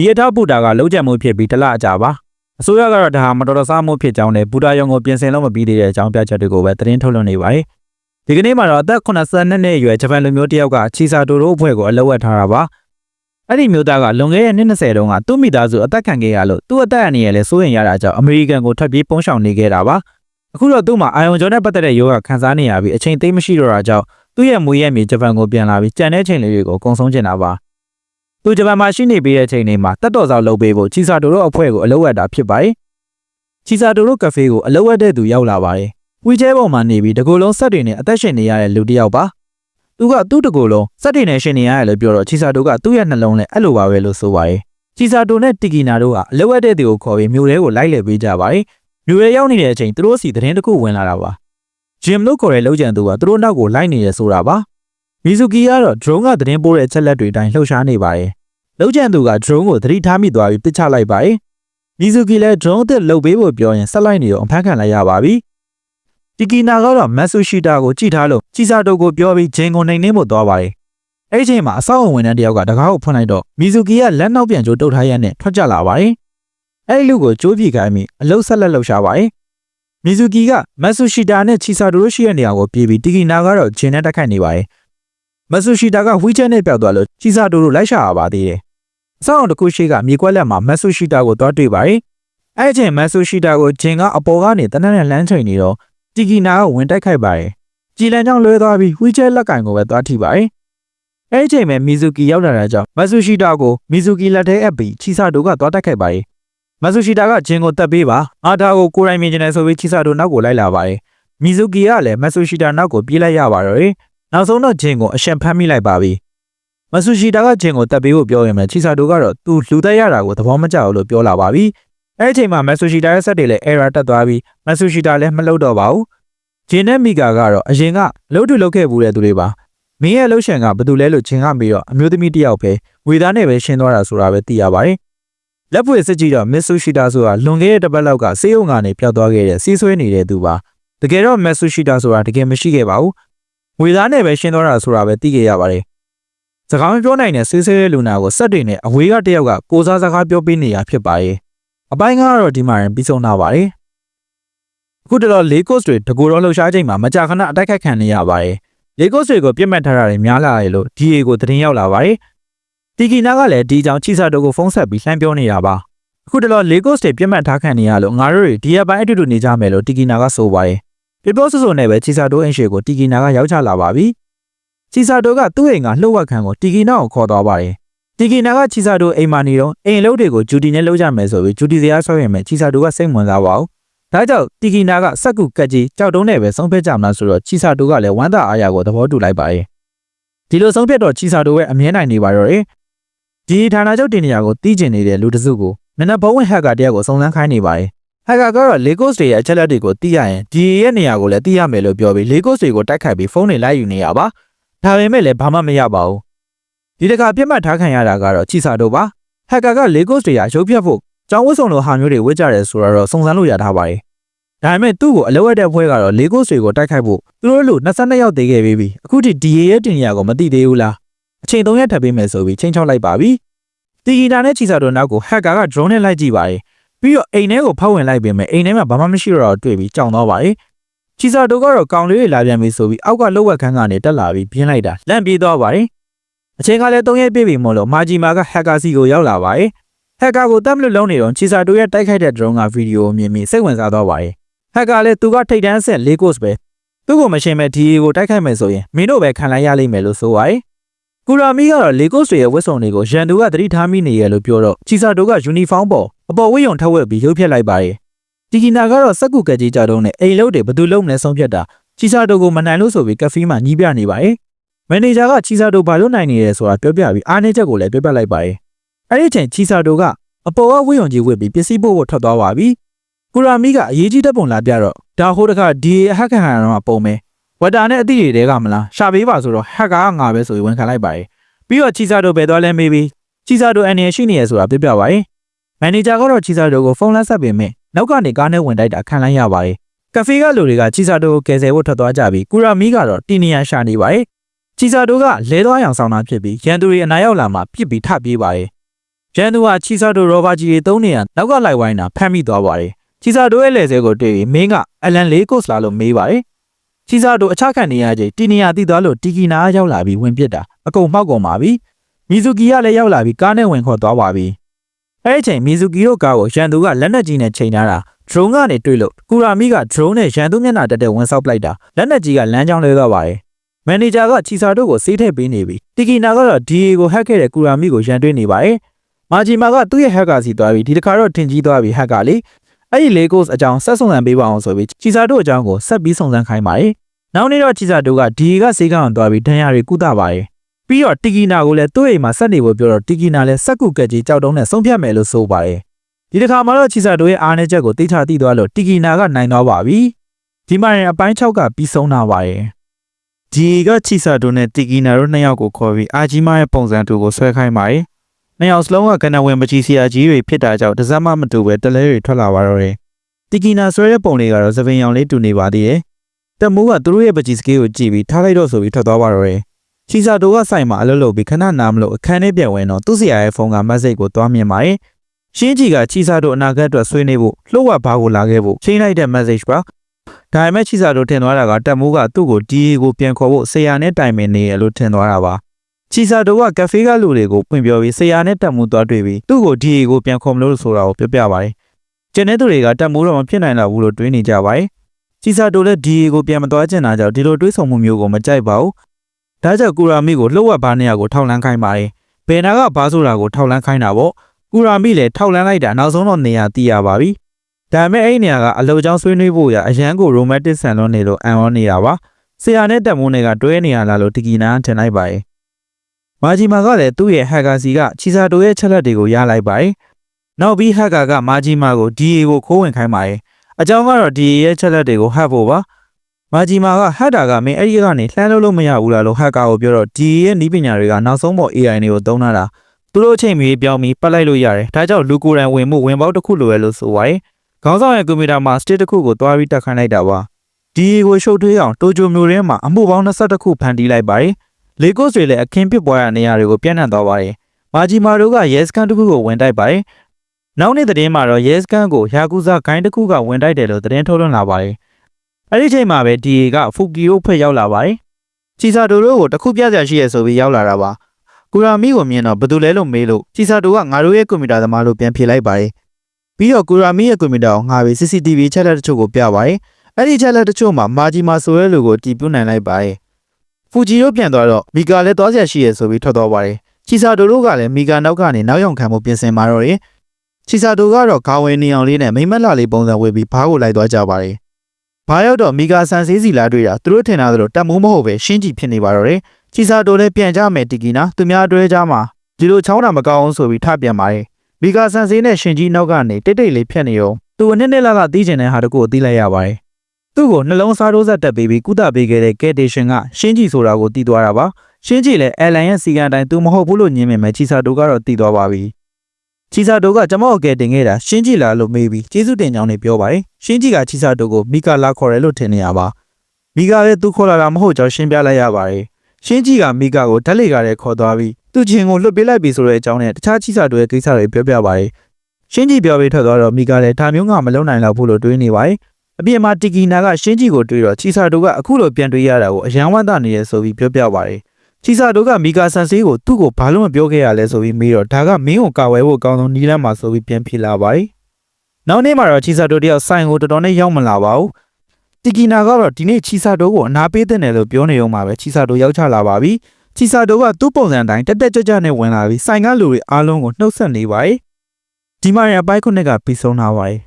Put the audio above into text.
မီယထားပူတာကလုံးကျန်မှုဖြစ်ပြီးတလအကြာပါအစိုးရကတော့ဒါဟာမတော်တဆမှုဖြစ်ကြောင်းနဲ့ဘူတာယုံကိုပြင်ဆင်လို့မပြီးသေးတဲ့အကြောင်းပြချက်တွေကိုပဲသတင်းထုတ်လွှင့်နေပါတယ်ဒီကနေ့မှာတော့အသက်82နှစ်အရွယ်ဂျပန်လူမျိုးတစ်ယောက်ကချီစာတိုတို့အဖွဲ့ကိုအလုပ်ဝက်ထားတာပါအဲ့ဒီမျိုးသားကလွန်ခဲ့တဲ့နှစ်20တုန်းကသူ့မိသားစုအသက်ခံခဲ့ရလို့သူ့အသက်အန္တရာယ်လည်းစိုးရိမ်ရတာကြောင့်အမေရိကန်ကိုထွက်ပြေးပုန်းရှောင်နေခဲ့တာပါအခုတော့သူ့မှာအာယုံကြောနဲ့ပတ်သက်တဲ့ယောဂခံစားနေရပြီးအချိန်သိမ်းမရှိတော့တာကြောင့်သူ့ရဲ့မွေးရဲ့မြေဂျပန်ကိုပြန်လာပြီးကြံတဲ့ချိန်လေးတွေကိုကုံဆုံးကျင်တာပါ သူဂျပန်မှာရှိနေပြီးတဲ့ချိန်လေးမှာတက်တော်ဆောင်လုပ်ပေးဖို့ချီစာတိုတို့အဖွဲ့ကိုအလုပ်ဝက်တာဖြစ်ပါတယ်ချီစာတိုတို့ကဖေကိုအလုပ်ဝက်တဲ့သူရောက်လာပါတယ်ဝီချဲပေါ်မှာနေပြီးတကူလုံးဆက်တွေနဲ့အသက်ရှင်နေရတဲ့လူတစ်ယောက်ပါသူကသူ့တကူလုံးစက်တွေနဲ့ရှင်နေရတယ်လို့ပြောတော့ချီစာတိုကသူ့ရဲ့နှလုံးနဲ့အဲ့လိုပါပဲလို့ဆိုပါတယ်ချီစာတိုနဲ့တီကီနာတို့ကအလုပ်ဝက်တဲ့သူကိုခေါ်ပြီးမြို့ထဲကိုလိုက်လည်ပေးကြပါတယ်မြို့ထဲရောက်နေတဲ့အချိန်သူတို့စီသတင်းတစ်ခုဝင်လာတာပါဂျင်လို့ခေါ်တဲ့လောက်ကျန်သူကသူတို့နောက်ကိုလိုက်နေရဆိုတာပါမီဇူကီကတော့ drone ကသတင်းပို့တဲ့အချက်လက်တွေတိုင်းလှုပ်ရှားနေပါတယ် လောက်ကျန်သူက drone ကိုသတိထားမိသွားပြီးပစ်ချလိုက်ပါတယ်မီဇူကီလည်း drone အသစ်လုတ်ပေးဖို့ပြောရင်ဆက်လိုက်နေတော့အဖမ်းခံလိုက်ရပါပြီတီကီနာကတော့မက်ဆူရှီတာကိုကြည့်ထားလို့ချီစာတိုကိုပြောပြီးဂျင်ကိုနှိမ်နှင်းဖို့သွားပါတယ်။အဲ့ဒီချိန်မှာအဆောက်အုံဝင်တဲ့တယောက်ကတကားကိုဖွင့်လိုက်တော့မီဇူကီကလက်နောက်ပြန်ကျိုးတုတ်ထားရတဲ့ထွက်ကြလာပါတယ်။အဲ့ဒီလူကိုကြိုးပြေခိုင်းပြီးအလုတ်ဆက်လက်လှုပ်ရှားပါတယ်။မီဇူကီကမက်ဆူရှီတာနဲ့ချီစာတိုတို့ရှိတဲ့နေရာကိုပြေးပြီးတီကီနာကတော့ဂျင်နဲ့တက်ခိုက်နေပါတယ်။မက်ဆူရှီတာကဝီချဲနဲ့ပြောက်သွားလို့ချီစာတိုတို့လိုက်ရှာရပါသေးတယ်။ အဆောက်အုံတစ်ခုရှိကမြေကွက်လက်မှာမက်ဆူရှီတာကိုသွားတွေ့ပါတယ်။အဲ့ဒီချိန်မက်ဆူရှီတာကိုဂျင်ကအပေါ်ကနေတနက်နဲ့လှမ်းချိန်နေတော့တီကီနာကဝင်တိုက်ခိုက်ပါတယ်။ကြည်လန်ကြောင့်လွဲသွားပြီးဝီချဲလက်ကင်ကိုပဲသွားထိပါတယ်။အဲဒီချိန်မှာမီဇူကီရောက်လာတဲ့ကြောင့်မဆူရှိတာကိုမီဇူကီလက်ထဲအပ်ပြီးချီဆာတိုကသွားတိုက်ခိုက်ပါတယ်။မဆူရှိတာကဂျင်ကိုတက်ပေးပါ။အာတာကိုကိုရိုင်းမြင်ကျင်တယ်ဆိုပြီးချီဆာတိုနောက်ကိုလိုက်လာပါတယ်။မီဇူကီကလည်းမဆူရှိတာနောက်ကိုပြေးလိုက်ရပါတော့တယ်။နောက်ဆုံးတော့ဂျင်ကိုအရှံဖမ်းမိလိုက်ပါပြီ။ မဆူရှိတာကဂျင်ကိုတက်ပေးဖို့ပြောရင်လည်းချီဆာတိုကတော့သူလူသက်ရတာကိုသဘောမကျဘူးလို့ပြောလာပါပြီ။အဲဒီချိန်မှာမဆူရှိတာရဲ့ဆက်တွေလည်း error တက်သွားပြီးမဆူရှိတာလည်းမလုပ်တော့ပါဘူး။ဂျင်နဲ့မီကာကတော့အရင်ကလှုပ်တူလှုပ်ခဲ့ဘူးတဲ့သူတွေပါမင်းရဲ့လှုပ်ရှင်ကဘာတူလဲလို့ဂျင်ကပြီးတော့အမျိုးသမီးတစ်ယောက်ပဲဝေသားနဲ့ပဲရှင်းသွားတာဆိုတာပဲသိရပါတယ်။လက်ဖွေစစ်ကြည့်တော့မစ်ဆူရှိတာဆိုတာလွန်ခဲ့တဲ့တစ်ပတ်လောက်ကစေးရုံကနေပျောက်သွားခဲ့တဲ့စီးဆွဲနေတဲ့သူပါ။တကယ်တော့မက်ဆူရှိတာဆိုတာတကယ်မရှိခဲ့ပါဘူး။ဝေသားနဲ့ပဲရှင်းသွားတာဆိုတာပဲသိခဲ့ရပါတယ်။ စကားမပြောနိုင်တဲ့ဆေးဆေးလူနာကိုစက်တွေနဲ့အဝေးကတစ်ယောက်ကကိုစားစကားပြောပေးနေရဖြစ်ပါရဲ့။အပိုင်းကတော့ဒီမှာရင်ပြီးဆုံးတော့ပါတယ်။အခုတလောလေးကော့စ်တွေတကူတော့လှုပ်ရှားချိန်မှာမကြာခဏအတိုက်ခိုက်ခံနေရပါတယ်။လေကော့စ်တွေကိုပြစ်မှတ်ထားတာတွေများလာတယ်လို့ DA ကိုသတင်းရောက်လာပါတယ်။တီကီနာကလည်းဒီကြောင့်ချီဆာတိုကိုဖုန်းဆက်ပြီးလှမ်းပြောနေတာပါ။အခုတလောလေကော့စ်တွေပြစ်မှတ်ထားခံနေရလို့ငါတို့တွေဒီရက်ပိုင်းအတူတူနေကြမယ်လို့တီကီနာကဆိုပါတယ်။ပြပြောဆဆိုနဲ့ပဲချီဆာတိုအင်ရှေကိုတီကီနာကရောက်ချလာပါပြီ။ ချီဆာတိုကသူ့အိမ်ကလှုပ်ဝက်ခံကိုတီကီနာကိုခေါ်သွားပါတယ်။တီကီနာကချီဆာတိုအိမ်မှာနေတော့အိမ်လုံးတွေကိုဂျူတီနဲ့လှုပ်ကြမယ်ဆိုပြီးဂျူတီစရာဆွဲရင်မဲ့ချီဆာတိုကစိတ်ဝင်စားပါဘူး။ဒါကြောင့်တီကီနာကစက်ကူကက်ကြီးကြောက်တုံးနဲ့ပဲဆုံးဖြတ်ကြမလားဆိုတော့ချီဆာတိုကလည်းဝမ်းသာအားရကိုသဘောတူလိုက်ပါရဲ့ဒီလိုဆုံးဖြတ်တော့ချီဆာတိုရဲ့အမြဲနိုင်နေပါတော့တယ်ဒီဌာနချုပ်တင်နေရာကိုတီးကျင်နေတဲ့လူတစုကိုနနဘုံဝင်ဟက်ကတယောက်ကိုစုံစမ်းခိုင်းနေပါတယ်ဟက်ကကတော့ Legos တွေရဲ့အချက်လက်တွေကိုတီးရရင်ဒီရဲ့နေရာကိုလည်းတီးရမယ်လို့ပြောပြီး Legos တွေကိုတိုက်ခိုက်ပြီးဖုန်းတွေလိုက်ယူနေရပါ ဒါပေမဲ့လည်းဘာမှမရပါဘူးဒီတခါပြစ်မှတ်ထားခံရတာကတော့ချီဆာတိုပါဟက်ကက Legos တွေရရုပ်ပြတ်ဖို့ကျောင်းဝတ်စုံလိုဟာမျိုးတွေဝတ်ကြတယ်ဆိုတော့စုံစမ်းလို့ရထားပါတယ်ဒါပေမဲ့သူ့ကိုအလုပ်ရတဲ့ဖွဲ့ကတော့လေကိုစ်တွေကိုတိုက်ခိုက်ဖို့သူတို့လို့22ယောက်တည်ခဲ့ပြီးပြီအခုထိ DA ရဲ့တင်ရကိုမသိသေးဘူးလားအချိန်3ရက်ထပ်ပေးမယ်ဆိုပြီးချိန်ချောက်လိုက်ပါပြီတီဂီတာနဲ့ချီစာတို့နောက်ကိုဟက်ကာက drone နဲ့လိုက်ကြည့်ပါတယ်ပြီးတော့အိမ်ထဲကိုဖောက်ဝင်လိုက်ပြင်မဲ့အိမ်ထဲမှာဘာမှမရှိတော့တွေ့ပြီးကြောင်သွားပါတယ် ချီစာတို့ကတော့ကောင်လေးတွေလာပြန်ပြီဆိုပြီးအောက်ကလှုပ်ဝက်ခန်းကနေတက်လာပြီးပြင်းလိုက်တာလန့်ပြေးသွားပါတယ်အချိန်ကလည်း3ရက်ပြည့်ပြီမို့လို့မာဂျီမာကဟက်ကာစီကိုရောက်လာပါတယ်ဟက်ကာကိုတတ်မလို့လုံးနေတော့ချီစာတို့ရဲ့တိုက်ခိုက်တဲ့ drone ကဗီဒီယိုကိုမြင်ပြီးစိတ်ဝင်စားသွားပါတယ်ဟက်ကလည်းသူကထိတ်တန်းဆက်၄ကိုစ်ပဲသူ့ကိုမရှင်းမဲ့ဒီကိုတိုက်ခိုက်မယ်ဆိုရင်မင်းတို့ပဲခံလိုက်ရလိမ့်မယ်လို့ဆိုပါရဲ့ကူရာမီကတော့လေကိုစ်တွေရဲ့ဝတ်စုံတွေကိုရန်သူကသတိထားမိနေရလို့ပြောတော့ချီစာတိုကယူနီဖောင်းပေါ်အပေါ်ဝတ်ရုံထက်ဝက်ပြီးရုပ်ဖြတ်လိုက်ပါရဲ့ တီကီနာကတော့စက်ကူကကြီးကြတော့နဲ့အိမ်လုံးတွေဘယ်သူလုံးလဲဆုံးဖြတ်တာချီစာတိုကိုမနိုင်လို့ဆိုပြီးကဖီးမှာညီးပြနေပါရဲ့မန်နေဂျာကချီစာတိုဘာလို့နိုင်နေရဲဆိုတာပြောပြပြီးအားနေချက်ကိုလည်းပြောပြလိုက်ပါရဲ့အဲ့ဒီအချိန်ချီစာတိုကအပေါ်ကဝတ်ရုံကြီးဝတ်ပြီးပစ္စည်းပို့ဖို့ထွက်သွားပါပြီကူရာမီကအရေးကြီးတဲ့ပုံလာပြတော့ဒါဟိုတခါဒီဟက်ခန်ဟန်တော့ပုံမဲဝက်တာနဲ့အသည့်တွေတဲကမလားရှာပေးပါဆိုတော့ဟက်ကငါပဲဆိုပြီးဝန်ခံလိုက်ပါတယ်ပြီးတော့ချီစာတို့ပဲသွားလဲမေးပြီးချီစာတို့အနေနဲ့ရှိနေရဆိုတာပြပြပါရဲ့မန်နေဂျာကတော့ချီစာတို့ကိုဖုန်းလက်ဆက်ပေးမယ်နောက်ကနေကားနဲ့ဝင်တိုက်တာခံလိုက်ရပါတယ်ကဖေးကလူတွေကချီစာတို့ကိုကယ်ဆယ်ဖို့ထွက်သွားကြပြီးကူရာမီကတော့တီနီယန်ရှာနေပါတယ်ချီစာတို့ကလဲသွားအောင်ဆောင်တာဖြစ်ပြီးရန်သူတွေအနားရောက်လာမှပြစ်ပြီးထပြေးပါတယ်ရန်သူကချီစာတိုရောဘာကြီးတွေသုံးနေရနောက်ကလိုက်ဝိုင်းတာဖမ်းမိသွားပါတယ်ချီစာတိုရဲ့လက်ဆဲကိုတွေ့ပြီးမင်းကအလန်လေးကိုစလာလို့မေးပါတယ်ချီစာတိုအခြားခံနေရချိန်တီနီယာတိသွားလို့တီကီနာရောက်လာပြီးဝင်ပစ်တာအကုန်မှောက်ကုန်ပါပြီမီဇူကီကလည်းရောက်လာပြီးကားနဲ့ဝင်ခေါ်သွားပါပြီ အဲ့ဒီချိန်မီဇူကီတို့ကားကိုရန်သူကလက်နက်ကြီးနဲ့ချိန်ထားတာ drone ကနေတွေ့လို့ကူရာမီက drone နဲ့ရန်သူမျက်နှာတက်တဲ့ဝင်ဆောက်ပလိုက်တာလက်နက်ကြီးကလမ်းကြောင်းလဲသွားပါတယ်မန်နေဂျာကချီစာတို့ကိုစေးထည့်ပေးနေပြီတီကီနာကတော့ DA ကိုဟက်ခဲ့တဲ့ကူရာမီကိုရန်တွေ့နေပါတယ်မာဂျီမာကသူ့ရဲ့ဟက်ကစီသွားပြီးဒီတစ်ခါတော့ထင်ကြီးသွားပြီးဟက်ကလေအဲ့ဒီလေကိုစ်အကြောင်းဆက်ဆုံစံပေးပါအောင်ဆိုပြီးချီစာတို့အကြောင်းကိုဆက်ပြီးစုံစမ်းခိုင်းပါတယ်နောက်နေ့တော့ချီစာတို့က DA ကစေးကောင်းသွားပြီးဒဏ်ရာတွေကုသပါတယ် ပြီးတော့တီကီနာကိုလည်းသူ့အိမ်မှာဆက်နေဖို့ပြောတော့တီကီနာလည်းစက်ကူကက်ကြီးကြောက်တုံးနဲ့ဆုံးဖြတ်မယ်လို့ဆိုပါတယ်ဒီတစ်ခါမှတော့ချီစာတို့ရဲ့အားနည်းချက်ကိုသိချသိသွားလို့တီကီနာကနိုင်သွားပါပြီဒီမှာရင်အပိုင်း6ကပြီးဆုံးလာပါတယ်ဒီကချီဆာတိုနဲ့တီကီနာတို့နှစ်ယောက်ကိုခေါ်ပြီးအာဂျီမာရဲ့ပုံစံတူကိုဆွဲခိုင်းပါတယ်။နှစ်ယောက်စလုံးကကနဝင်ပကြီးစီယာကြီးတွေဖြစ်တာကြောင့်တစ်စက်မှမတူပဲတလဲတွေထွက်လာပါတော့တယ်။တီကီနာဆွဲတဲ့ပုံလေးကတော့သပင်ရောင်လေးတူနေပါသေးတယ်။တက်မိုးကသူတို့ရဲ့ပကြီးစကေးကိုကြည့်ပြီးထားလိုက်တော့ဆိုပြီးထွက်သွားပါတော့တယ်။ ချီဆာတိုကဆိုင်မှာအလုပ်လုပ်ပြီးခဏနာမလို့အခန်းထဲပြန်ဝင်တော့သူ့ဆရာရဲ့ဖုန်းကမက်ဆေ့ကိုသွားမြင်ပါတယ်။ရှင်းကြီးကချီဆာတိုအနာဂတ်အတွက်ဆွေးနွေးဖို့လှုပ်ဝက်ဘားကိုလာခဲ့ဖို့ချိန်လိုက်တဲ့ message ပါ။ဒါပေမဲ့ချီဆာတိုထင်သွားတာကတက်မိုးကသူ့ကို DA ကိုပြန်ခေါ်ဖို့ဆရာနဲ့တိုင်ပင်နေရလို့ထင်သွားတာပါ။ချီဆာတိုကကဖေးကလူတွေကိုပွင့်ပြောပြီးဆရာနဲ့တက်မိုးသွားတွေ့ပြီးသူ့ကို DA ကိုပြန်ခေါ်မလို့ဆိုတာကိုပြောပြပါတယ်။ကျန်တဲ့သူတွေကတက်မိုးတော့မဖြစ်နိုင်တော့ဘူးလို့တွေးနေကြပါတယ်။ချီဆာတိုလည်း DA ကိုပြန်မသွားချင်တာကြောင့်ဒီလိုတွေးဆုံမှုမျိုးကိုမကြိုက်ပါဘူး။ ဒါကြောင့်ကူရာမီကိုလှုပ်ဝက်ဘားနေရကိုထောက်လန်းခိုင်းပါတယ်။ဘယ်နာကဘားဆိုတာကိုထောက်လန်းခိုင်းတာပေါ့။ကူရာမီလည်းထောက်လန်းလိုက်တာနောက်ဆုံးတော့နေရာသိရပါပြီ။ဒါပေမဲ့အဲ့ဒီနေရာကအလောက်ချောင်းဆွေးနွေးဖို့ရအရန်ကို romantic ဆန်လွန်းနေလို့အံ့ဩနေတာပါဆရာနဲ့တက်မိုးတွေကတွဲနေရလားလို့တီကီနာထင်လိုက်ပါရဲ့မာဂျီမာကလည်းသူ့ရဲ့ဟက်ကာစီကချီစာတိုရဲ့ချက်လက်တွေကိုရလိုက်ပါရဲ့နောက်ပြီးဟက်ကာကမာဂျီမာကို DA ကိုခိုးဝင်ခိုင်းပါရဲ့အကြောင်းကတော့ DA ရဲ့ချက်လက်တွေကိုဟတ်ဖို့ပါ မာဂျီမာကဟတ်တာကမင်းအဲ့ဒီကနေလှမ်းလို့လို့မရဘူးလားလို့ဟက်ကာကိုပြောတော့ DA ရဲ့နီးပညာတွေကနောက်ဆုံးပေါ် AI တွေကိုသုံးလာတာသူတို့အချိန်မီပြောင်းပြီးပတ်လိုက်လို့ရတယ်ဒါကြောင့်လူကိုယ်တိုင်ဝင်မှုဝင်ပေါက်တစ်ခုလိုရလို့ဆိုပါရဲ့ခေါင်းဆောင်ရဲ့ကွန်ပျူတာမှာ state တစ်ခုကိုတွားပြီးတက်ခိုင်းလိုက်တာပါဒီကိုရှုပ်ထွေးအောင်တိုဂျိုမျိုးထဲမှာအမှုပေါင်း22ခုဖန်တီးလိုက်ပါတယ်လေကိုစ်တွေလည်းအခင်းပစ်ပွားရနေရာတွေကိုပြန့်နှံ့သွားပါတယ်မာဂျီမာတို့ကရဲစခန်းတစ်ခုကိုဝင်တိုက်ပါတယ်နောက်နေ့သတင်းမှာတော့ရဲစခန်းကိုယာကူဇာဂိုင်းတစ်ခုကဝင်တိုက်တယ်လို့သတင်းထုတ်လွှင့်လာပါတယ် အဲ့ဒီချိန်မှာပဲ DA ကဖူကီကိုဖက်ရောက်လာပါတယ်ချီစာတိုတို့ကိုတခုပြစရာရှိရဆိုပြီးရောက်လာတာပါကူရာမီကိုမြင်တော့ဘယ်သူလဲလို့မေးလို့ချီစာတိုကငါတို့ရဲ့ကွန်ပျူတာသမားလို့ပြန်ဖြေလိုက်ပါတယ်ပြီးတော့ကူရာမီရဲ့ကွန်ပျူတာကိုငှားပြီး CCTV ချက်လက်တချို့ကိုပြပါတယ်။အဲ့ဒီချက်လက်တချို့မှာမာဂျီမာဆိုရဲလူကိုတီးပြနိုင်လိုက်ပါတယ်။ဖူဂျီတို့ပြန်သွားတော့မီကာလည်းသွားဆက်ရှိရဆိုပြီးထွက်သွားပါတယ်။ချီဆာတိုတို့ကလည်းမီကာနောက်ကနေနောက်ယောင်ခံမှုပြင်ဆင်มาတော့တယ်။ချီဆာတိုကတော့ဂါဝင်နေအောင်လေးနဲ့မိမ့်မက်လာလေးပုံစံဝေပြီးဘားကိုလိုက်သွားကြပါတယ်။ ဘားရောက်တော့မီကာဆန်ဆေးစီလာတွေ့တာသူတို့ထင်တာသလိုတက်မိုးမဟုတ်ပဲရှင်းကြည့်ဖြစ်နေပါတော့တယ်။ချီဆာတိုလည်းပြန်ကြမယ်တီကီနာသူများအတွဲကြမှာဒီလိုချောင်းတာမကောင်းအောင်ဆိုပြီးထပြန်ပါတယ်။မီကာဆန်စေးနဲ့ရှင်ကြီးနောက်ကနေတိတ်တိတ်လေးဖြတ်နေရောသူအနှစ်နှစ်လကတီးကျင်တဲ့ဟာတကူကိုတီးလိုက်ရပါတယ်။သူ့ကိုနှလုံးစားတိုးဆက်တက်ပေးပြီးကုသပေးခဲ့တဲ့ကဲတေရှင်ကရှင်းကြီးဆိုတာကိုတီးသွားတာပါ။ရှင်းကြီးလည်းအယ်လန်ရဲ့စီကန်တိုင်းသူမဟုတ်ဘူးလို့ညင်းမြင်မဲ့ချီစာတိုကတော့တီးသွားပါပြီ။ ချီစာတိုကကျမော့ကဲတင်ခဲ့တာရှင်းကြီးလာလို့မေးပြီးကျေးဇူးတင်ကြောင်းနဲ့ပြောပါတယ်။ရှင်းကြီးကချီစာတိုကိုမီကာလာခေါ်တယ်လို့ထင်နေရပါ။မီကာလည်းသူခေါ်လာတာမဟုတ်ကြောင်းရှင်းပြလိုက်ရပါတယ်။ရှင်းကြီးကမီကာကိုဓာတ်လေကားနဲ့ခေါ်သွားပြီးသူချင်းကိုလွတ်ပေးလိုက်ပြီဆိုတဲ့အကြောင်းနဲ့တခြားချီစာတိုရဲ့ကိစ္စတွေပြောပြပါတယ်။ရှင်းကြီးပြောပြီးထွက်သွားတော့မိကလည်းဒါမျိုးကမလုံနိုင်တော့ဘူးလို့တွေးနေပါတယ်။အပြင်မှာတီကီနာကရှင်းကြီးကိုတွေးတော့ချီဆာတိုကအခုလိုပြန်တွေးရတာကိုအယံဝမ်းသာနေရဆိုပြီးပြောပြပါတယ်။ ချီဆာတိုကမိကာဆန်ဆေးကိုသူ့ကိုဘာလို့မပြောခဲ့ရလဲဆိုပြီးမေးတော့ဒါကမင်းကိုကာဝယ်ဖို့အကောင်းဆုံးနီးလမ်းမှာဆိုပြီးပြန်ဖြေလာပါတယ်။နောက်နေ့မှာတော့ချီဆာတိုတယောက်ဆိုင်ကိုတော်တော်နဲ့ရောက်မလာပါဘူး။တီကီနာကတော့ဒီနေ့ချီဆာတိုကိုအနာပေးတဲ့တယ်လို့ပြောနေအောင်ပါပဲချီဆာတိုရောက်ချလာပါပြီ။ချီဆာတိုကသူ့ပုံစံတိုင်းတက်တက်ကြွကြွနဲ့ဝင်လာပြီးဆိုင်ကလူတွေအားလုံးကိုနှုတ်ဆက်နေပါတယ်။ဒီမှာရအပိုင်းခုနှစ်ကပြီးဆုံးလာပါတယ်